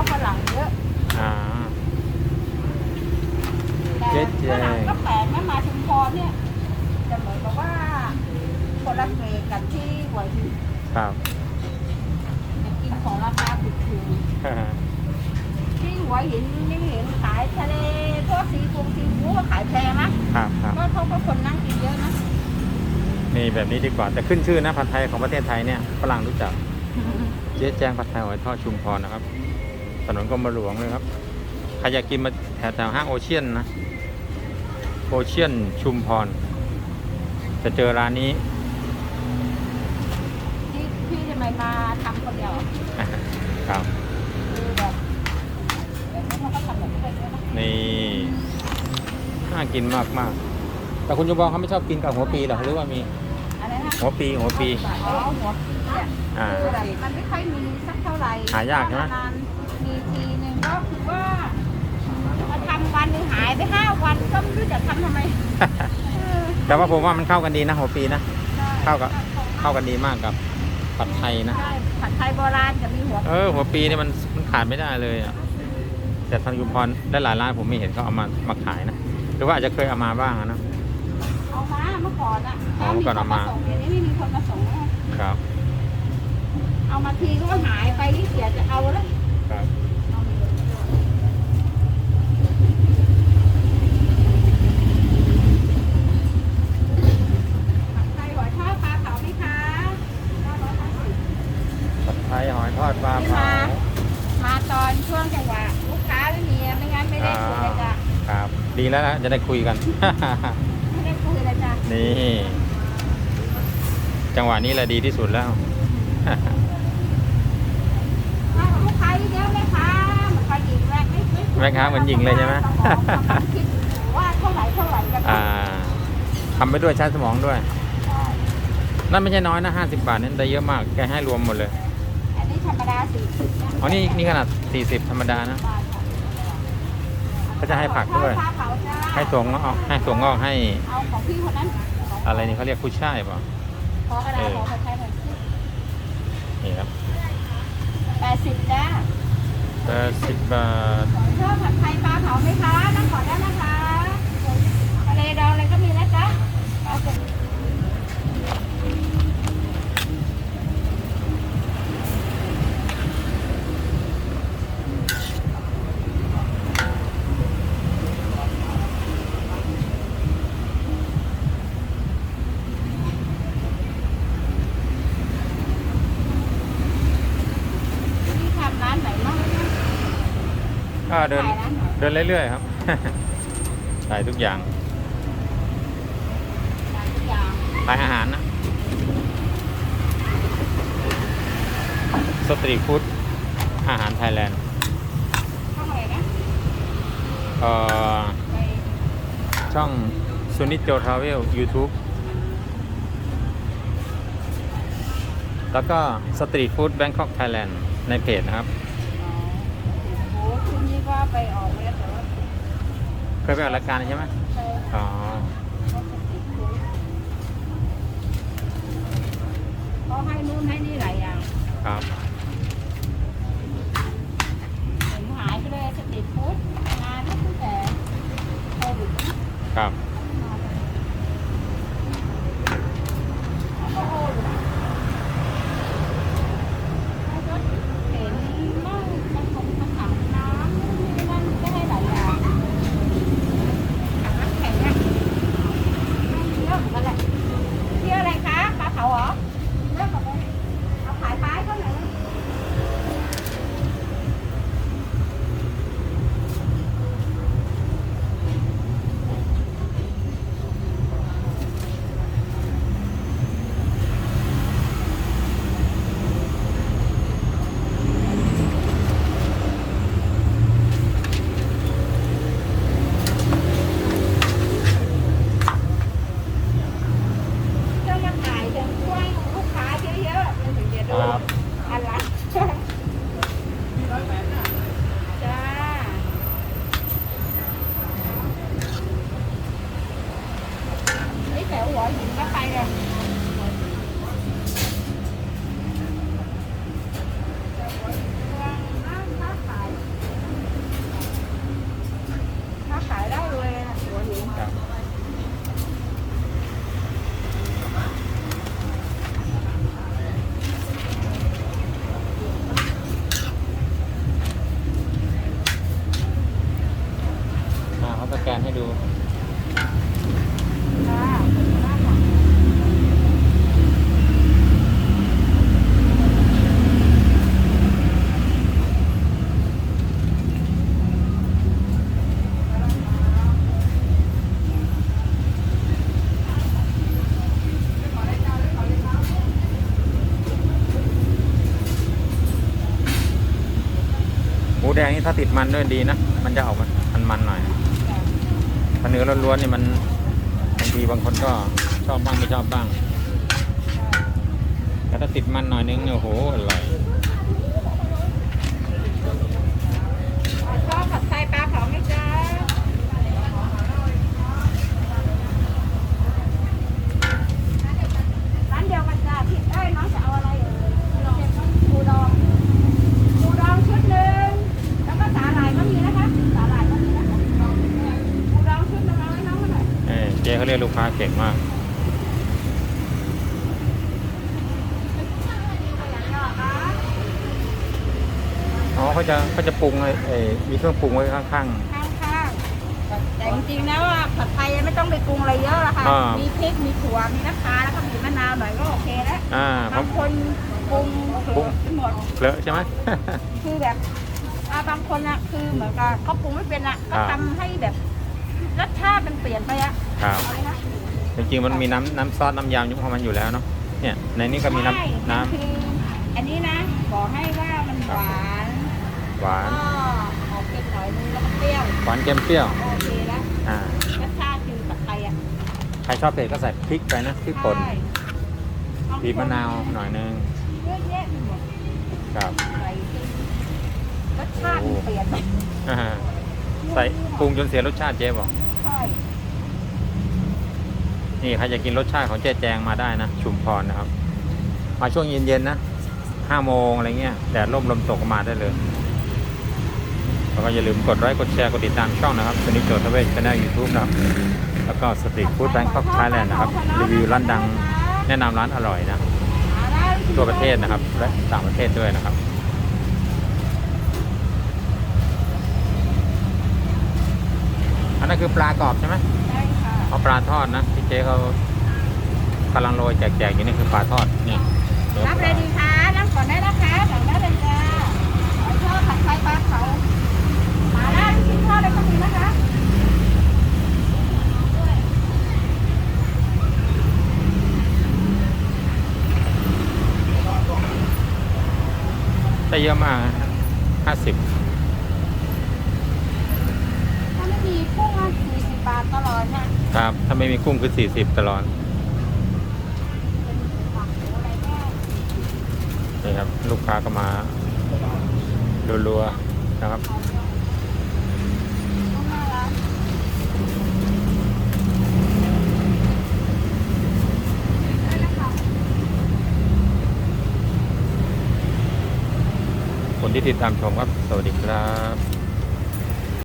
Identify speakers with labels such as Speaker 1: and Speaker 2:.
Speaker 1: วกฝรั่งเยอะ
Speaker 2: อ่า
Speaker 1: แต่
Speaker 2: เจ๊แจง
Speaker 1: ฝรั่งก็แปลกนะมาชุมพรเนี่ยจะเหมือนกับว่าคนละเกรดกับที่หัวหิน
Speaker 2: ครับ
Speaker 1: จะกินของราคาถูกๆที่หัวหินนี่เห็นขายทะเลพวกซีฟูงซีฟู้ดก็ขายแพงนะครับ
Speaker 2: ครับ
Speaker 1: ก็เขาก็คนนั่งกินเยอะนะ
Speaker 2: นี่แบบนี้ดีกว่า แต่ขึ้นชื่อนะผัดไทยของประเทศไทยเนี่ยฝรั่งรู้จัก เจ๊แจงผัดไทยหอยทอดชุมพรนะครับ ถนนกรมหลวงเลยครับใครอยากกินมาแถวแถวห้างโอเชียนนะ โอเชียนชุมพร จะเจอร้านนี้
Speaker 1: ที่พี่จะไม่มาทำคนเดียว
Speaker 2: ครับ
Speaker 1: คือแบบแบบนี้มันก็ทำแบบนี้ได้เยอะนะ
Speaker 2: นี่น่ากินมากมากๆแต่คุณยมบองเขาไม่ชอบกินกับหัวปีเหรอหรือว่ามี
Speaker 1: อะไรนะ
Speaker 2: หัวปีหัวปี
Speaker 1: อ๋อหัวปีเนี่ย
Speaker 2: อ่า
Speaker 1: คือแบบมันไม่ค่อยมีสักเท่าไหร่
Speaker 2: หายากใช่ไหม
Speaker 1: นานายไปห้าวันก็ไม่รู้จะทำทำไมเออ
Speaker 2: แต่ว่าผมว่ามันเข้ากันดีนะหัวปีนะ
Speaker 1: ใช่
Speaker 2: เข้ากับเข้ากันดีมากกับผัดไทยนะ
Speaker 1: ใช่ผัดไทยโบราณจะมีหัว
Speaker 2: เออหัวปีเนี่ยมันมันขาดไม่ได้เลยอะแต่ทางยุมพรได้หลายร้านผมไม่เห็นเขาเอามามาขายนะหรือว่าอาจจะเคยเอามาบ้างอะนะ
Speaker 1: เอามาเมื่อก่อนอะ
Speaker 2: อ๋อเมื่อก่อนเอามา
Speaker 1: ส่งเดี๋ยวนี้ไม่มีคนมาส่งแล้ว
Speaker 2: ครับ
Speaker 1: เอามาทีก็หายไปนี่เสียจะเอาแล้ว
Speaker 2: ครับ
Speaker 1: ผัดไทยหอยทอดปลาเผาไหมคะ950
Speaker 2: ผัดไทยหอยทอดปลา
Speaker 1: นี่
Speaker 2: เผา
Speaker 1: มา มาตอนช่วงจังหวะลูกค้าไม่มีอะไม่งั้นไม่ได้คุยเลยจ้ะ
Speaker 2: ครับ ดีแล้วนะจะได้คุยกัน
Speaker 1: ไม่ได้คุยเลยจ้ะ
Speaker 2: นี่ จังหวะนี้แหละดีที่สุดแล้ว
Speaker 1: ถ้าลูกค้าเยอะไหมคะมันก็ยิงแรกไม่ไม่
Speaker 2: แม่ค้าเหมือนหญิงเลยใช่ไหม
Speaker 1: สองกำลังคิดว่าเท่าไหร่เท่าไหร่กัน
Speaker 2: อ่าทำไปด้วยใช้สมองด้วย
Speaker 1: ใช่
Speaker 2: นั่นไม่ใช่น้อยนะ50บาทนี่ได้เยอะมากแกให้รวมหมดเลย
Speaker 1: อันนี้ธรร มดาสี่สิบนะ
Speaker 2: อ๋อนี่นี่ขนาด 40 ธรรมดานะ
Speaker 1: บาทค่ะ
Speaker 2: เขาจะให้ผักด้วย
Speaker 1: ปลาเผาจ้า
Speaker 2: ให้ถั่วงอกให้ถั่วงอกให้
Speaker 1: เอาของพี่คนนั้น
Speaker 2: อะไรนี่เขาเรียกกุ้ยช่ายเปล่ะ
Speaker 1: ขอกระดาษ
Speaker 2: เออ
Speaker 1: ขอใช้หน่อย
Speaker 2: นี่ครับ
Speaker 1: แปดสิบจ้า
Speaker 2: แปดสิบบาท
Speaker 1: ชอบผัดไทยปลาเผาไหมคะนั่งขอได้นะคะทะเลดองอะไรก็มีนะจ๊ะเอาเป็น ที่ทำร้านไหนบ้างเนี่ย
Speaker 2: ก็เดิน
Speaker 1: ขายร้านไหน
Speaker 2: เดินเรื่อยๆครับขายทุกอย่าง
Speaker 1: ร้านทุกอย่าง
Speaker 2: ขายอาหารนะสตรีทฟู้ดอาหารไทยแลนด์
Speaker 1: ช่องอะไรนะ
Speaker 2: เอ่อ
Speaker 1: ไป
Speaker 2: ช่องซูนิ t โจทราเวล YouTube แล้วก็สตรีทฟู้ดแบงคอกไทยแลนด์ในเพจนะครับ
Speaker 1: อ๋อโอ้ โหคุณนี่ก็ไปออกมาแล้วแต่ว่า
Speaker 2: เคยไปออกรายการใช่ไหม
Speaker 1: ใช่
Speaker 2: อ๋อ
Speaker 1: ก็สติดคุกเขาให้นู่นให้นี่หลายอย่าง
Speaker 2: ครับ
Speaker 1: ผมหายไปเลยสติดฟุตงานตั้งแต่โควิดนะครับ Hola. 啊。า
Speaker 2: ติดมันด้วยดีนะ มันจะออกมันมันหน่อยถ้าเนื้อล้วนๆนี่มันบางทีบางคนก็ชอบบ้างไม่ชอบบ้างแต่ถ้าติดมันหน่อยนึงเนี่ยโอ้โหอร่อย
Speaker 1: ชอบผัดไทยปลาเผาไหมจ๊ะร้านเดียวกันจ้ะพี่เอ้ยน้องจะเอาอะไรเอ่ยปูดองปูดองชุดหนึ่งแล้วก็สาหร่ายก็มีนะคะสาหร่ายก็มีนะคะปูดองชุดหนึ่งเอาให้น้องมาหน่อย
Speaker 2: เอ้ยเจ๊เขาเรียกลูกค้าเก่งมาก
Speaker 1: อย่างนี้เหรอคะ
Speaker 2: อ๋อเขาจะเขาจะปรุงไอ้ไอ้มีเครื่องปรุงไว้ข้าง
Speaker 1: ข้างๆแต่จริงๆแล้วอะผัดไทยไม่ต้องไปปรุงอะไรเยอะหรอกค่ะ
Speaker 2: อ่ามี
Speaker 1: มีพริก มีถั่ว มีน้ำปลาแล้วก็มีมะนาวหน่อยก็โอเคแล้ว
Speaker 2: ๆ อ่าเพ
Speaker 1: บา
Speaker 2: ราะ
Speaker 1: งคนปรุงเกลือไปหมด
Speaker 2: เลอะใช่ไหม
Speaker 1: คือแบบอ่าบางคนอะคือเหมือนกับเขาปรุงไม่เป็นอะก็
Speaker 2: ครับ
Speaker 1: ทำให้แบบรสชาติมันเปลี่ยนไปอะ
Speaker 2: ครับ
Speaker 1: เอาเลยนะ
Speaker 2: จริงๆมันมีน้ำน้ำซอสน้ำยำยุของมันอยู่แล้วเนาะเนี่ยในนี้ก็มี
Speaker 1: ใช่
Speaker 2: น้ำน้
Speaker 1: มันคืออันนี้นะบอกให้ว่ามันหวานำ
Speaker 2: หวาน
Speaker 1: ก็ออกเค็มหน่อยนึงแล้วก็เปรี้ยว
Speaker 2: หวานเค็มเปรี้ยว
Speaker 1: โอเคแล้ว
Speaker 2: อ่า ร
Speaker 1: สชาติคือผัดไทยอะ
Speaker 2: ใครชอบเผ็ดก็ใส่พริกไปนะพริกป่น
Speaker 1: ใช่บงค
Speaker 2: บีบมะนาวหน่อยนึง
Speaker 1: เยอะแยะไปหมด
Speaker 2: ครับ
Speaker 1: ใส่จนรสชาติมันเปลี่ยนไป
Speaker 2: อ่าใส่ปรุงจนเสียรสชาติเจ๊บอก
Speaker 1: ใช่
Speaker 2: นี่ใครจะกินรสชาติของเจ๊แจงมาได้นะ ชุมพรนะครับ มาช่วงเย็นๆนะห้าโมงอะไรเงี้ยแดดร่มลมตกมาได้เลยแล้วก็อย่าลืมกดไลค์กดแชร์กดติดตามช่องนะครับสนิทโจทเวชช anel YouTube นะครับแล้วก็สตรีทฟู้ดแบงค์ก็ไทยแลนด์นะครับรีวิวร้านดังแนะนำร้านอร่อยนะทั่วประเทศนะครับและต่างประเทศด้วยนะครับอันนั้นคือปลากรอบใช่ไหม เอาปลาทอดนะที่เจ๊เขากำลังโรยแจกๆอยู่นี่คือปลาทอดเนี่ยเนื้อ
Speaker 1: รับ
Speaker 2: ป
Speaker 1: เล
Speaker 2: ลาย
Speaker 1: ดีคะนั่งก่อนได้นะคะสั่งได้เลยจ้าขอชอบผัดไทยปลาเผาหมาล่าลูกชิ้นทอดอะไรก็มีนะคะ
Speaker 2: ได้เยอะมากห้าสิบ
Speaker 1: ถ้าไม่มีกุ้งอะสี่สิ บาทตลอดเนี่ย
Speaker 2: ครับ ถ้าไม่มีกุ้งคือสี่สิบตลอด
Speaker 1: เป็นผักหรืออะไรก็
Speaker 2: นี่ครับ ลูกค้าก็มารัวๆนะครับ
Speaker 1: ต้องน่ารัก
Speaker 2: คนที่ติดตามชมครับ สวัสดีครับ